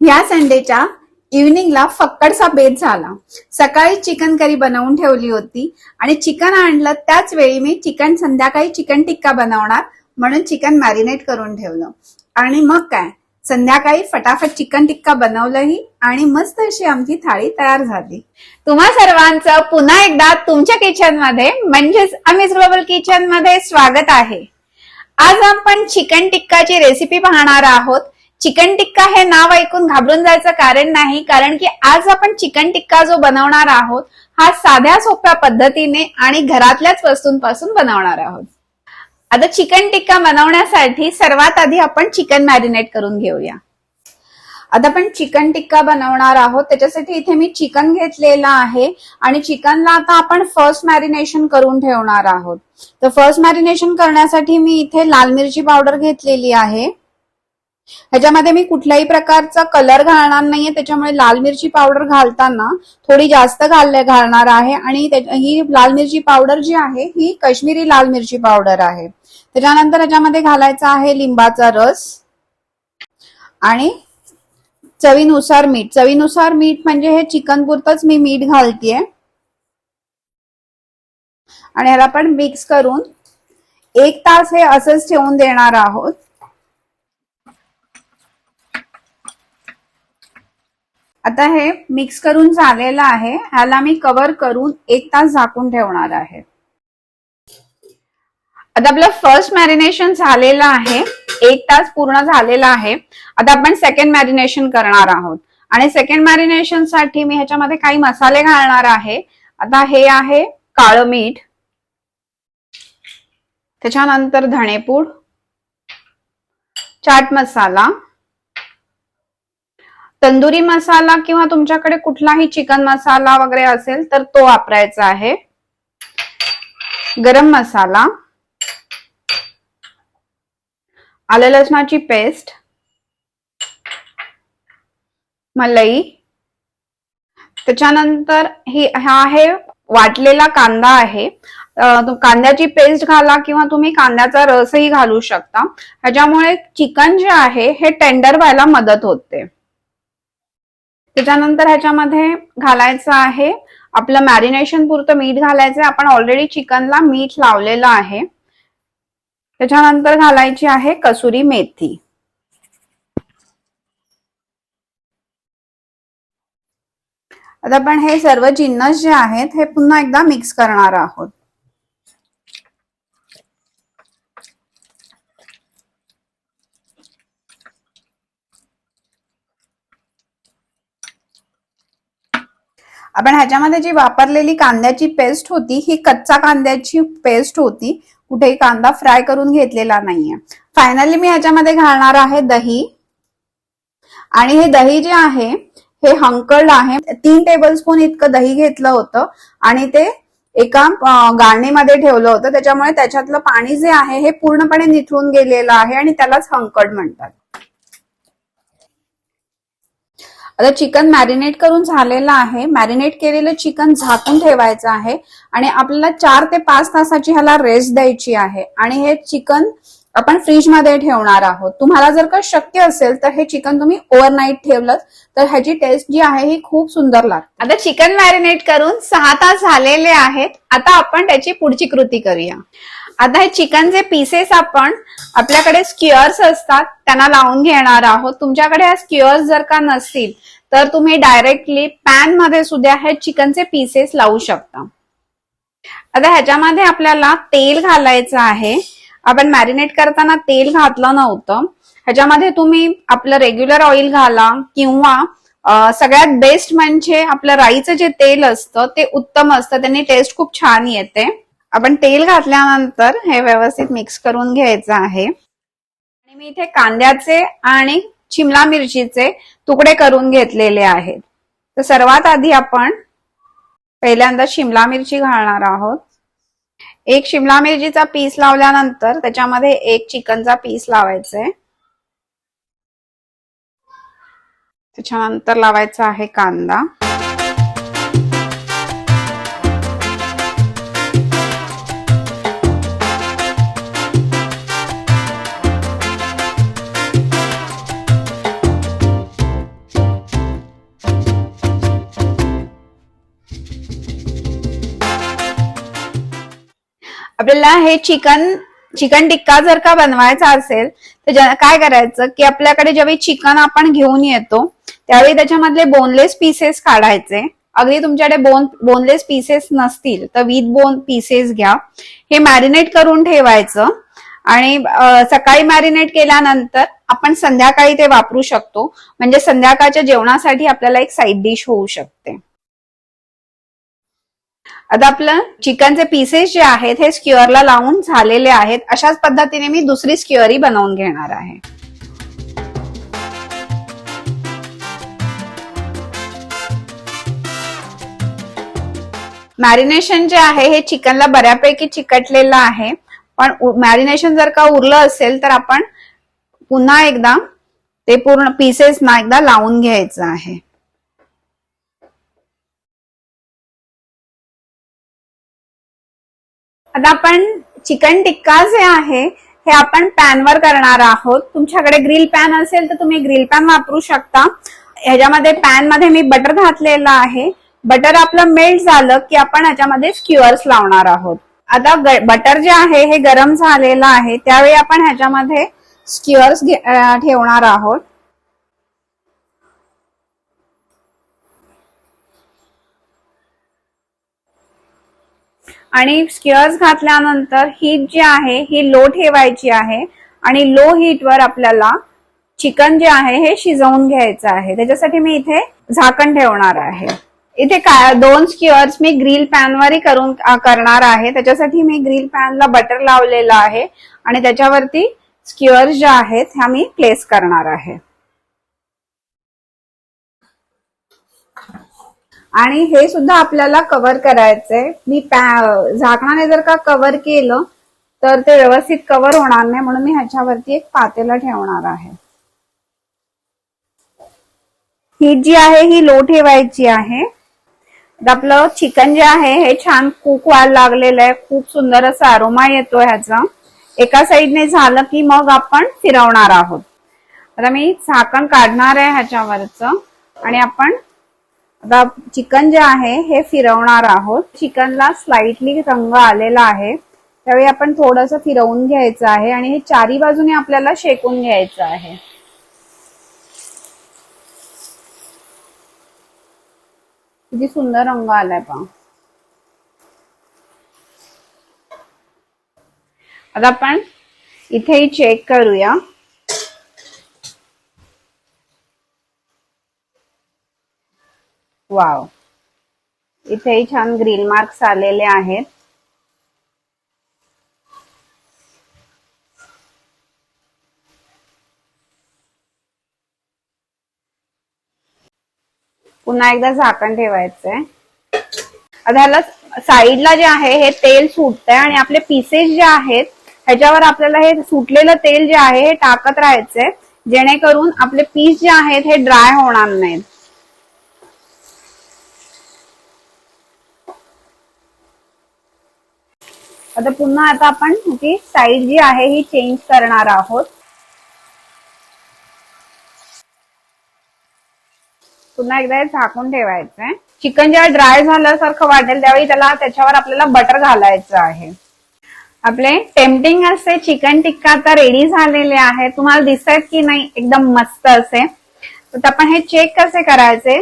ह्या संडेच्या इव्हिनिंगला फक्कडसा बेत झाला. सकाळी चिकन करी बनवून ठेवली होती आणि चिकन आणलं त्याच वेळी मी चिकन संध्याकाळी चिकन टिक्का बनवणार म्हणून चिकन मॅरिनेट करून ठेवलं. आणि मग काय? संध्याकाळी फटाफट चिकन टिक्का बनवलंही आणि मस्त अशी आमची थाळी तयार झाली. तुम्हा सर्वांचं पुन्हा एकदा तुमच्या किचनमध्ये म्हणजेच अमिस ग्लोबल किचनमध्ये स्वागत आहे. आज आपण चिकन टिक्काची रेसिपी पाहणार आहोत. चिकन टिक्का हे नाव ऐकून घाबरून जायचं कारण नाही कारण की आज आपण चिकन टिक्का जो बनवणार आहोत हा साध्या सोप्या पद्धतीने आणि घरातल्याच वस्तूंपासून बनवणार आहोत. आता चिकन टिक्का बनवण्यासाठी सर्वात आधी आपण चिकन मॅरिनेट करून घेऊया. आता आपण चिकन टिक्का बनवणार आहोत त्याच्यासाठी इथे मी चिकन घेतलेलं आहे आणि चिकनला आता आपण फर्स्ट मॅरिनेशन करून ठेवणार आहोत. तर फर्स्ट मॅरिनेशन करण्यासाठी मी इथे लाल मिरची पावडर घेतलेली आहे. ह्याच्यामध्ये मी कुठल्याही प्रकारचा कलर घालणार नाहीये. त्याच्यामुळे लाल मिरची पावडर घालताना थोडी जास्त घालले घालणार आहे. आणि ही लाल मिरची पावडर जी आहे ही काश्मीरी लाल मिरची पावडर आहे. त्याच्यानंतर ह्याच्यामध्ये घालायचा आहे लिंबाचा रस आणि चवीनुसार मीठ. चवीनुसार मीठ म्हणजे हे चिकन पुरतच मी मीठ घालतीये. आणि ह्याला आपण मिक्स करून एक तास हे असंच ठेवून देणार आहोत. आता हे मिक्स करून झालेलं आहे. ह्याला मी कव्हर करून एक तास झाकून ठेवणार आहे. आता आपलं फर्स्ट मॅरिनेशन झालेलं आहे. एक तास पूर्ण झालेला आहे. आता आपण सेकंड मॅरिनेशन करणार आहोत. आणि सेकंड मॅरिनेशनसाठी मी ह्याच्यामध्ये काही मसाले घालणार आहे. आता हे आहे काळं मीठ. त्याच्यानंतर धणेपूड. चाट मसाला. तंदुरी मसाला किंवा तुमच्याकडे कुठलाही चिकन मसाला वगैरे असेल तर तो वापरायचा आहे. गरम मसाला. आलं लसणाची पेस्ट. मलई. त्याच्यानंतर ही हा आहे वाटलेला कांदा आहे. कांद्याची पेस्ट घाला किंवा तुम्ही कांद्याचा रसही घालू शकता. ह्याच्यामुळे चिकन जे आहे हे टेंडर व्हायला मदत होते. त्याच्यानंतर ह्याच्यामध्ये घालायचं आहे आपलं मॅरिनेशन पुरतं मीठ घालायचं आपण ऑलरेडी चिकनला मीठ लावलेलं आहे. त्याच्यानंतर घालायची आहे कसुरी मेथी. आता आपण हे सर्व जिन्नस जे आहेत हे पुन्हा एकदा मिक्स करणार आहोत. आपण ह्याच्यामध्ये जी वापरलेली कांद्याची पेस्ट होती ही कच्चा कांद्याची पेस्ट होती. कुठेही कांदा फ्राय करून घेतलेला नाहीये. फायनली मी ह्याच्यामध्ये घालणार आहे दही. आणि हे दही जे आहे हे हंकल्ड आहे. तीन टेबल स्पून इतकं दही घेतलं होतं. आणि ते एका गाळणीमध्ये ठेवलं होतं. त्याच्यामुळे त्याच्यातलं पाणी जे आहे हे पूर्णपणे निथळून गेलेलं आहे आणि त्यालाच हंकड म्हणतात. आता चिकन मॅरिनेट करून झालेलं आहे. मॅरिनेट केलेलं चिकन झाकून ठेवायचं आहे. आणि आपल्याला चार ते पाच तासाची ह्याला रेस्ट द्यायची आहे. आणि हे चिकन आपण फ्रीजमध्ये ठेवणार आहोत. तुम्हाला जर का शक्य असेल तर हे चिकन तुम्ही ओव्हरनाईट ठेवलं तर ह्याची टेस्ट जी आहे ही खूप सुंदर लागते. आता चिकन मॅरिनेट करून सहा तास झालेले आहेत. आता आपण त्याची पुढची कृती करूया. आता हे चिकनचे पीसेस आपण आपल्याकडे स्क्युअर्स असतात त्यांना लावून घेणार आहोत. तुमच्याकडे ह्या स्क्युअर्स जर का नसतील तर तुम्ही डायरेक्टली पॅनमध्ये सुद्धा हे चिकनचे पीसेस लावू शकता. आता ह्याच्यामध्ये आपल्याला तेल घालायचं आहे. आपण मॅरिनेट करताना तेल घातलं नव्हतं. ह्याच्यामध्ये तुम्ही आपलं रेग्युलर ऑइल घाला किंवा सगळ्यात बेस्ट म्हणजे आपलं राईचं जे तेल असतं ते उत्तम असतं. त्यांनी टेस्ट खूप छान येते. आपण तेल घातल्यानंतर हे व्यवस्थित मिक्स करून घ्यायचं आहे. आणि मी इथे कांद्याचे आणि शिमला मिरचीचे तुकडे करून घेतलेले आहेत. तर सर्वात आधी आपण पहिल्यांदा शिमला मिरची घालणार आहोत. एक शिमला मिरचीचा पीस लावल्यानंतर त्याच्यामध्ये एक चिकनचा पीस लावायचा आहे त्याच्यानंतर लावायचा आहे कांदा. आपल्याला हे चिकन चिकन टिक्का जर का बनवायचा असेल तर काय करायचं की आपल्याकडे ज्यावेळी चिकन आपण घेऊन येतो त्यावेळी त्याच्यामधले बोनलेस पीसेस काढायचे. अगदी तुमच्याकडे बोन बोनलेस पीसेस नसतील तर विथ बोन पीसेस घ्या. हे मॅरिनेट करून ठेवायचं. आणि सकाळी मॅरिनेट केल्यानंतर आपण संध्याकाळी ते वापरू शकतो. म्हणजे संध्याकाळच्या जेवणासाठी आपल्याला एक साईड डिश होऊ शकते. आता आपलं चिकनचे पीसेस जे आहेत हे स्क्युअरला लावून झालेले आहेत. अशाच पद्धतीने मी दुसरी स्क्युअरी बनवून घेणार आहे. मॅरिनेशन जे आहे हे चिकनला बऱ्यापैकी चिकटलेलं आहे. पण मॅरिनेशन जर का उरलं असेल तर आपण पुन्हा एकदा ते पूर्ण पीसेस ना एकदा लावून घ्यायचं आहे. आता आपण चिकन टिक्का जे आहे हे आपण पॅनवर करणार आहोत. तुमच्याकडे ग्रिल पॅन असेल तर तुम्ही ग्रिल पॅन वापरू शकता. ह्याच्यामध्ये पॅनमध्ये मी बटर घातलेलं आहे. बटर आपलं मेल्ट झालं की आपण ह्याच्यामध्ये स्क्युअर्स लावणार आहोत. आता बटर जे आहे हे गरम झालेलं आहे. त्यावेळी आपण ह्याच्यामध्ये स्क्युअर्स ठेवणार आहोत. आणि स्किअर्स घातल्यानंतर हीट जी आहे ही लो ठेवायची आहे आणि लो हीटवर आपल्याला चिकन जे आहे हे शिजवून घ्यायचं आहे. त्याच्यासाठी मी इथे झाकण ठेवणार आहे. इथे काय दोन स्किअर्स मी ग्रिल पॅनवरही करून करणार आहे. त्याच्यासाठी मी ग्रिल पॅनला बटर लावलेलं आहे आणि त्याच्यावरती स्किअर्स ज्या आहेत ह्या मी प्लेस करणार आहे. आणि हे सुद्धा आपल्याला कव्हर करायचंय. मी झाकणाने जर का कव्हर केलं तर ते व्यवस्थित कव्हर होणार नाही म्हणून मी ह्याच्यावरती एक पातेला ठेवणार आहे. ही जी आहे ही लो ठेवायची आहे. आपलं चिकन जे आहे हे छान कुक व्हायला लागलेलं आहे. खूप सुंदर असा अरोमा येतो ह्याचा. एका साईडने झालं की मग आपण फिरवणार आहोत. आता मी झाकण काढणार आहे ह्याच्यावरचं. आणि आपण आता चिकन जे आहे हे फिरवणार आहोत. चिकनला स्लाइटली रंग आलेला आहे. त्यावेळी आपण थोडस फिरवून घ्यायचं आहे आणि हे चारी बाजूने आपल्याला शेकून घ्यायचं आहे. किती सुंदर रंग आलाय पहा. आता आपण इथेही चेक करूया. वाव. इथेही छान ग्रीन मार्क्स आलेले आहेत. पुन्हा एकदा झाकण ठेवायचंय. झालं ह्याला साईडला जे आहे हे तेल सुटतंय आणि आपले पीसेस जे आहेत ह्याच्यावर आपल्याला हे सुटलेलं तेल जे आहे हे टाकत राहायचंय. जेणेकरून आपले पीस जे आहेत हे ड्राय होणार नाहीत. आता पुन्हा आता आपण ती साईड जी आहे ही चेंज करणार आहोत. पुन्हा एकदा हे झाकून ठेवायचंय. चिकन जेव्हा ड्राय झाल्यासारखं वाटेल त्यावेळी त्याला त्याच्यावर आपल्याला बटर घालायचं आहे. आपले टेम्पटिंग असे चिकन टिक्का आता रेडी झालेले आहे तुम्हाला दिसत आहेत की नाही एकदम मस्त असे. तर आपण हे चेक कसे करायचे?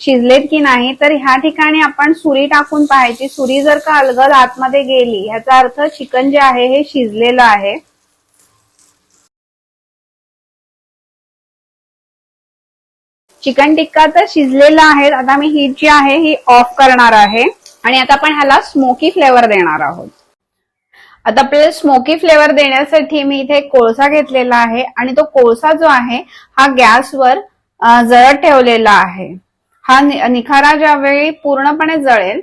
शिजलेत की नाही तर ह्या ठिकाणी आपण सुरी टाकून पाहायची. सुरी जर का अलगद आतमध्ये गेली ह्याचा अर्थ चिकन जे आहे हे शिजलेलं आहे. चिकन टिक्का तर शिजलेलं आहे. आता मी ही जी आहे ही ऑफ करणार आहे. आणि आता आपण ह्याला स्मोकी फ्लेवर देणार आहोत. आता आपल्याला स्मोकी फ्लेवर देण्यासाठी मी इथे कोळसा घेतलेला आहे. आणि तो कोळसा जो आहे हा गॅसवर जळत ठेवलेला आहे. हा निखारा ज्यावेळी पूर्णपणे जळेल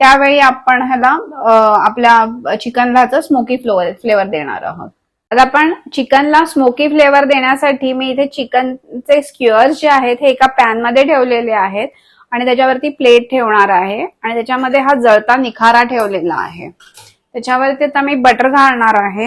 त्यावेळी आपण ह्याला आपल्या चिकनलाच स्मोकी फ्लोअर फ्लेवर देणार आहोत. आता आपण चिकनला स्मोकी फ्लेवर देण्यासाठी मी इथे चिकनचे स्क्युअर्स जे आहेत हे एका पॅनमध्ये ठेवलेले आहेत आणि त्याच्यावरती प्लेट ठेवणार आहे आणि त्याच्यामध्ये हा जळता निखारा ठेवलेला आहे. त्याच्यावरती आता मी बटर घालणार आहे.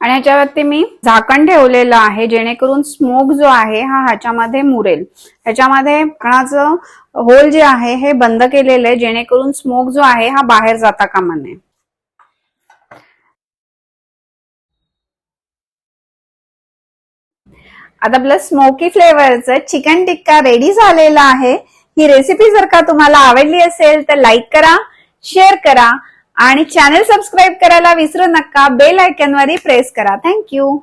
आणि ह्याच्यावरती मी झाकण ठेवलेलं आहे जेणेकरून स्मोक जो आहे हा ह्याच्यामध्ये मुरेल. ह्याच्यामध्ये झाकणाचं होल जे आहे हे बंद केलेलं आहे जेणेकरून स्मोक जो आहे हा बाहेर जाता कामा नये. आता आपलं स्मोकी फ्लेवरचं चिकन टिक्का रेडी झालेला आहे. ही रेसिपी जर का तुम्हाला आवडली असेल तर लाईक करा शेअर करा. आणि चॅनल सबस्क्राईब करायला विसरू नका. बेल आयकॉनवरही प्रेस करा. Thank you